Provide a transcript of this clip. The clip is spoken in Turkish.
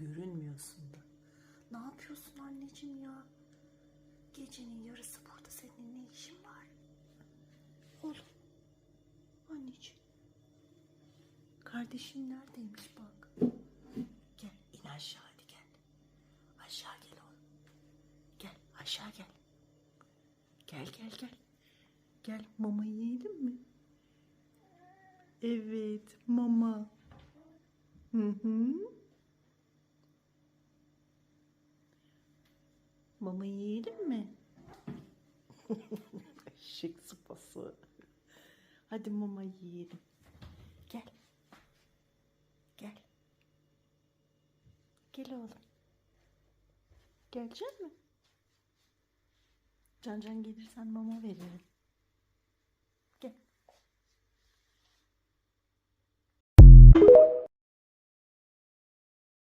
görünmüyorsun da. Ne yapıyorsun anneciğim ya? Gecenin yarısı burada senin ne işin var? Oğlum. Anneciğim. Kardeşin neredeymiş bak. Gel in aşağı hadi gel. Aşağı gel oğlum. Gel aşağı gel. Gel gel gel. Gel mama yiyelim mi? Evet mama. Hı hı. Mama yiyelim mi? Eşek sıpası. Hadi mama yiyelim. Gel. Gel. Gel oğlum. Gelecek mi? Can Can gelirsen mama veririm.